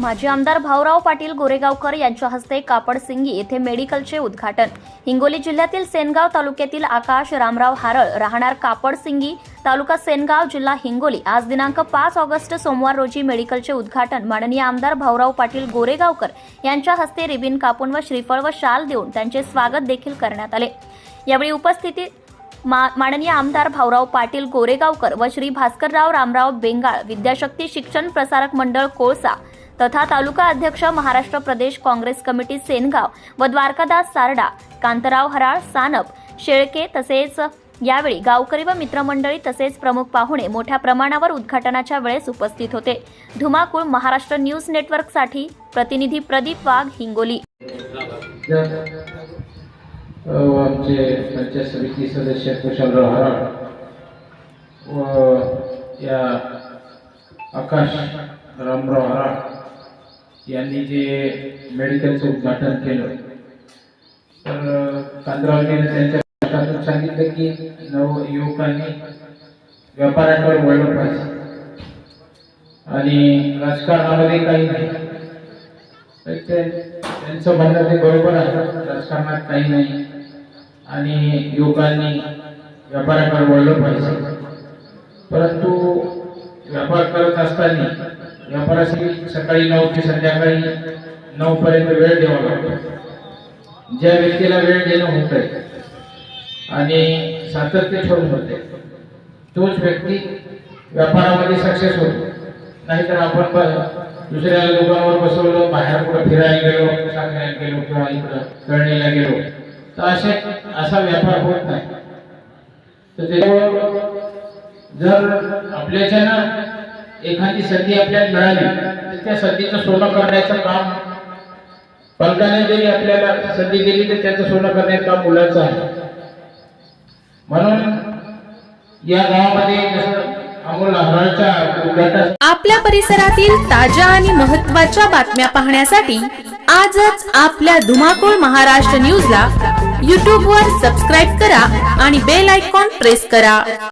माजी आमदार भाऊराव पाटील गोरेगावकर यांच्या हस्ते कापडसिंगी येथे मेडिकलचे उद्घाटन. हिंगोली जिल्ह्यातील सेनगाव तालुक्यातील आकाश रामराव हारळ राहणार कापडसिंगी तालुका सेनगाव जिल्हा हिंगोली. आज दिनांक पाच ऑगस्ट सोमवार रोजी मेडिकलचे उद्घाटन. माननीय आमदार भाऊराव पाटील गोरेगावकर यांच्या हस्ते रिबिन कापून व श्रीफळ व शाल देऊन त्यांचे स्वागत देखील करण्यात आले. यावेळी उपस्थिती मा माननीय आमदार भाऊराव पाटील गोरेगावकर व श्री भास्करराव रामराव बेंगाळ विद्याशक्ती शिक्षण प्रसारक मंडळ कोळसा तथा तालुका अध्यक्ष महाराष्ट्र प्रदेश काँग्रेस कमिटी सेनगाव व द्वारकादास सारडा कांतराव हराळ सानप शेळके तसेच यावेळी गावकरी व मित्रमंडळी तसेच प्रमुख पाहुणे मोठ्या प्रमाणावर उद्घाटनाच्या वेळेस उपस्थित होते. धुमाकूळ महाराष्ट्र न्यूज नेटवर्कसाठी प्रतिनिधी प्रदीप वाघ हिंगोली. आमचे पंचायत समिती सदस्य कुशलराव हराळ व या आकाश रामराव हराळ यांनी जे मेडिकलचं उद्घाटन केलं तर कांद्रावजीने त्यांच्या भाषणातून सांगितलं की नव युवकांनी व्यापाऱ्यांवर वळलं पाहिजे. आणि राजकारणामध्ये काही नाही. त्यांचं म्हणणं ते बरोबर आहे. राजकारणात काही नाही. आणि युवकांनी व्यापाराकडे वळलं पाहिजे. परंतु व्यापार करत असताना व्यापारासाठी सकाळी नऊ ते संध्याकाळी नऊ पर्यंत वेळ द्यावा लागतो. ज्या व्यक्तीला वेळ देणं होत आहे आणि सातत्य ठेवून होते तोच व्यक्ती व्यापारामध्ये सक्सेस होतो. नाहीतर आपण ब- दुसऱ्या लोकांवर बसवलं बाहेर कुठं फिरायला गेलो सांगायला गेलो किंवा इकडं तळणीला गेलो तर असे असा व्यापार होत नाही. तर त्याच्यामुळं जर आपल्याच्या ना एखादी संधी आपल्याला मिळाली त्या संधीचं सोनं करण्याचं काम पालकाने जरी आपल्याला संधी दिली तर त्याचं सोनं करण्याचं काम मुलाचं आहे. म्हणून या गावामध्ये आपल्या परिसरातील ताज्या आणि महत्त्वाच्या बातम्या पाहण्यासाठी आजच आपल्या धुमाकूळ महाराष्ट्र न्यूजला यूट्यूबवर सबस्क्राईब करा आणि बेल आयकॉन प्रेस करा.